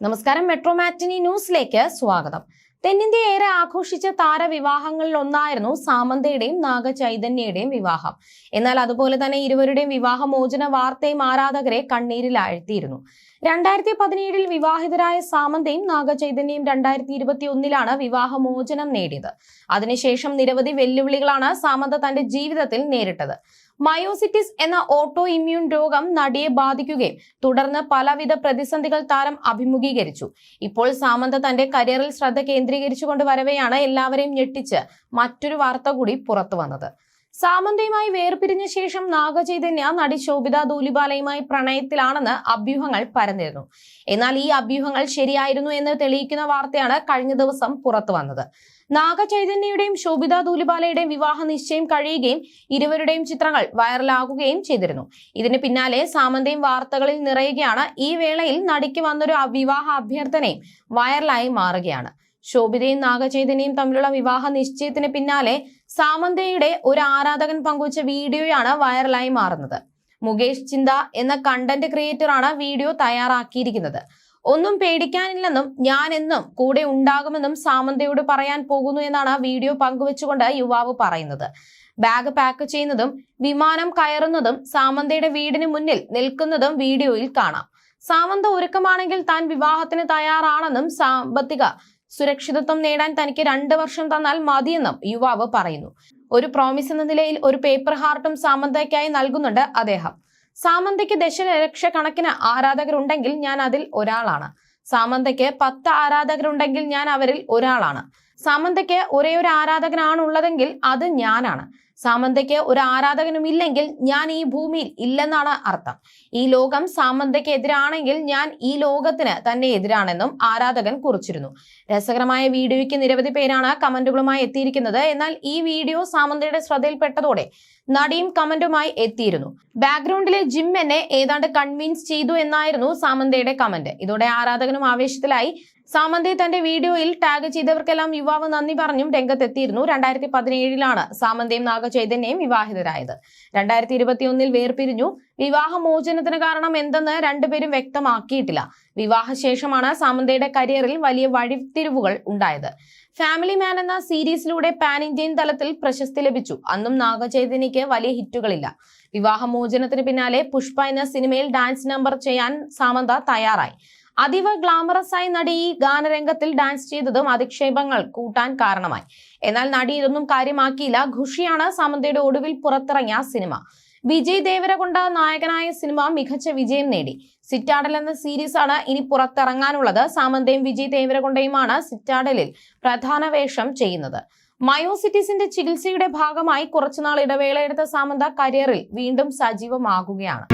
നമസ്കാരം. മെട്രോ മാറ്റിനി ന്യൂസിലേക്ക് സ്വാഗതം. തെന്നിന്ത്യ ഏറെ ആഘോഷിച്ച താരവിവാഹങ്ങളിൽ ഒന്നായിരുന്നു സാമന്തയുടെയും നാഗചൈതന്യയുടെയും വിവാഹം. എന്നാൽ അതുപോലെ തന്നെ ഇരുവരുടെയും വിവാഹമോചന വാർത്തയും ആരാധകരെ കണ്ണീരിൽ ആഴ്ത്തിയിരുന്നു രണ്ടായിരത്തി പതിനേഴിൽ വിവാഹിതരായ സാമന്തയും നാഗചൈതന്യയും രണ്ടായിരത്തി ഇരുപത്തി ഒന്നിലാണ് വിവാഹമോചനം നേടിയത്. അതിനുശേഷം നിരവധി വെല്ലുവിളികളാണ് സാമന്ത തന്റെ ജീവിതത്തിൽ നേരിട്ടത്. മയോസിറ്റിസ് എന്ന ഓട്ടോ ഇമ്മ്യൂൺ രോഗം നടിയെ ബാധിക്കുകയും തുടർന്ന് പലവിധ പ്രതിസന്ധികൾ താരം അഭിമുഖീകരിച്ചു. ഇപ്പോൾ സാമന്ത തന്റെ കരിയറിൽ ശ്രദ്ധ കേന്ദ്രീകരിച്ചുകൊണ്ട് വരവെയാണ് എല്ലാവരെയും ഞെട്ടിച്ച് മറ്റൊരു വാർത്ത കൂടി പുറത്തു വന്നത്. സാമന്തയുമായി വേർപിരിഞ്ഞ ശേഷം നാഗചൈതന്യ നടി ശോഭിത ദൂലിബാലയുമായി പ്രണയത്തിലാണെന്ന് അഭ്യൂഹങ്ങൾ പരന്നിരുന്നു. എന്നാൽ ഈ അഭ്യൂഹങ്ങൾ ശരിയായിരുന്നു എന്ന് തെളിയിക്കുന്ന വാർത്തയാണ് കഴിഞ്ഞ ദിവസം പുറത്തു വന്നത്. നാഗചൈതന്യയുടെയും ശോഭിത ദൂലിബാലയുടെയും വിവാഹ നിശ്ചയം കഴിയുകയും ഇരുവരുടെയും ചിത്രങ്ങൾ വൈറലാകുകയും ചെയ്തിരുന്നു. ഇതിന് പിന്നാലെ സാമന്തയും വാർത്തകളിൽ നിറയുകയാണ്. ഈ വേളയിൽ നടിക്ക് വന്നൊരു വിവാഹ അഭ്യർത്ഥനയും വൈറലായി മാറുകയാണ്. ശോഭിതയും നാഗചൈതന്യയും തമ്മിലുള്ള വിവാഹ നിശ്ചയത്തിന് പിന്നാലെ സാമന്തയുടെ ഒരു ആരാധകൻ പങ്കുവച്ച വീഡിയോയാണ് വൈറലായി മാറുന്നത്. മുകേഷ് ചിന്ത എന്ന കണ്ടന്റ് ക്രിയേറ്ററാണ് വീഡിയോ തയ്യാറാക്കിയിരിക്കുന്നത്. ഒന്നും പേടിക്കാനില്ലെന്നും ഞാൻ എന്നും കൂടെ ഉണ്ടാകുമെന്നും സാമന്തയോട് പറയാൻ പോകുന്നു എന്നാണ് വീഡിയോ പങ്കുവെച്ചുകൊണ്ട് യുവാവ് പറയുന്നത്. ബാഗ് പാക്ക് ചെയ്യുന്നതും വിമാനം കയറുന്നതും സാമന്തയുടെ വീടിന് മുന്നിൽ നിൽക്കുന്നതും വീഡിയോയിൽ കാണാം. സാമന്ത ഒരുക്കമാണെങ്കിൽ താൻ വിവാഹത്തിന് തയ്യാറാണെന്നും സാമ്പത്തിക സുരക്ഷിതത്വം നേടാൻ തനിക്ക് രണ്ട് വർഷം തന്നാൽ മതിയെന്നും യുവാവ് പറയുന്നു. ഒരു പ്രോമിസ് എന്ന നിലയിൽ ഒരു പേപ്പർ ഹാർട്ടും സാമന്തയ്ക്കായി നൽകുന്നുണ്ട് അദ്ദേഹം. സാമന്തയ്ക്ക് ദശലക്ഷക്കണക്കിന് ആരാധകരുണ്ടെങ്കിൽ ഞാൻ അതിൽ ഒരാളാണ്. സാമന്തയ്ക്ക് പത്ത് ആരാധകരുണ്ടെങ്കിൽ ഞാൻ അവരിൽ ഒരാളാണ്. സാമന്തയ്ക്ക് ഒരേ ഒരു ആരാധകനാണുള്ളതെങ്കിൽ അത് ഞാനാണ്. സാമന്തയ്ക്ക് ഒരു ആരാധകനും ഇല്ലെങ്കിൽ ഞാൻ ഈ ഭൂമിയിൽ ഇല്ലെന്നാണ് അർത്ഥം. ഈ ലോകം സാമന്തയ്ക്ക് എതിരാണെങ്കിൽ ഞാൻ ഈ ലോകത്തിന് തന്നെ എതിരാണെന്നും ആരാധകൻ കുറിച്ചിരുന്നു. രസകരമായ വീഡിയോയ്ക്ക് നിരവധി പേരാണ് കമന്റുകളുമായി എത്തിയിരിക്കുന്നത്. എന്നാൽ ഈ വീഡിയോ സാമന്തയുടെ ശ്രദ്ധയിൽപ്പെട്ടതോടെ നടിയും കമന്റുമായി എത്തിയിരുന്നു. ബാക്ക്ഗ്രൗണ്ടിലെ ജിം എന്നെ ഏതാണ്ട് കൺവിൻസ് ചെയ്തു എന്നായിരുന്നു സാമന്തയുടെ കമന്റ്. ഇതോടെ ആരാധകനും ആവേശത്തിലായി. സാമന്തയെ തന്റെ വീഡിയോയിൽ ടാഗ് ചെയ്തവർക്കെല്ലാം യുവാവ് നന്ദി പറഞ്ഞും രംഗത്തെത്തിയിരുന്നു. രണ്ടായിരത്തി പതിനേഴിലാണ് സാമന്തയും നാഗചൈതന്യയും വിവാഹിതരായത്. രണ്ടായിരത്തി ഇരുപത്തി ഒന്നിൽ വേർപിരിഞ്ഞു. വിവാഹമോചനത്തിന് കാരണം എന്തെന്ന് രണ്ടുപേരും വ്യക്തമാക്കിയിട്ടില്ല. വിവാഹശേഷമാണ് സാമന്തയുടെ കരിയറിൽ വലിയ വഴിത്തിരിവുകൾ ഉണ്ടായത്. ഫാമിലി മാൻ എന്ന സീരീസിലൂടെ പാൻ ഇന്ത്യൻ തലത്തിൽ പ്രശസ്തി ലഭിച്ചു. അന്നും നാഗചൈതന്യക്ക് വലിയ ഹിറ്റുകളില്ല. വിവാഹമോചനത്തിന് പിന്നാലെ പുഷ്പ എന്ന സിനിമയിൽ ഡാൻസ് നമ്പർ ചെയ്യാൻ സാമന്ത തയ്യാറായി. അതീവ ഗ്ലാമറസ് ആയി നടി ഈ ഗാനരംഗത്തിൽ ഡാൻസ് ചെയ്തതും അധിക്ഷേപങ്ങൾ കൂട്ടാൻ കാരണമായി. എന്നാൽ നടി ഇതൊന്നും കാര്യമാക്കിയില്ല. ഖുഷിയാണ് സമന്തയുടെ ഒടുവിൽ പുറത്തിറങ്ങിയ സിനിമ. വിജയ് ദേവരകൊണ്ട നായകനായ സിനിമ മികച്ച വിജയം നേടി. സിറ്റാഡൽ എന്ന സീരീസ് ആണ് ഇനി പുറത്തിറങ്ങാനുള്ളത്. സാമന്തയും വിജയ് ദേവരകൊണ്ടയുമാണ് സിറ്റാഡലിൽ പ്രധാന വേഷം ചെയ്യുന്നത്. മയോസിറ്റിസിന്റെ ചികിത്സയുടെ ഭാഗമായി കുറച്ചുനാൾ ഇടവേളയെടുത്ത സാമന്ത കരിയറിൽ വീണ്ടും സജീവമാകുകയാണ്.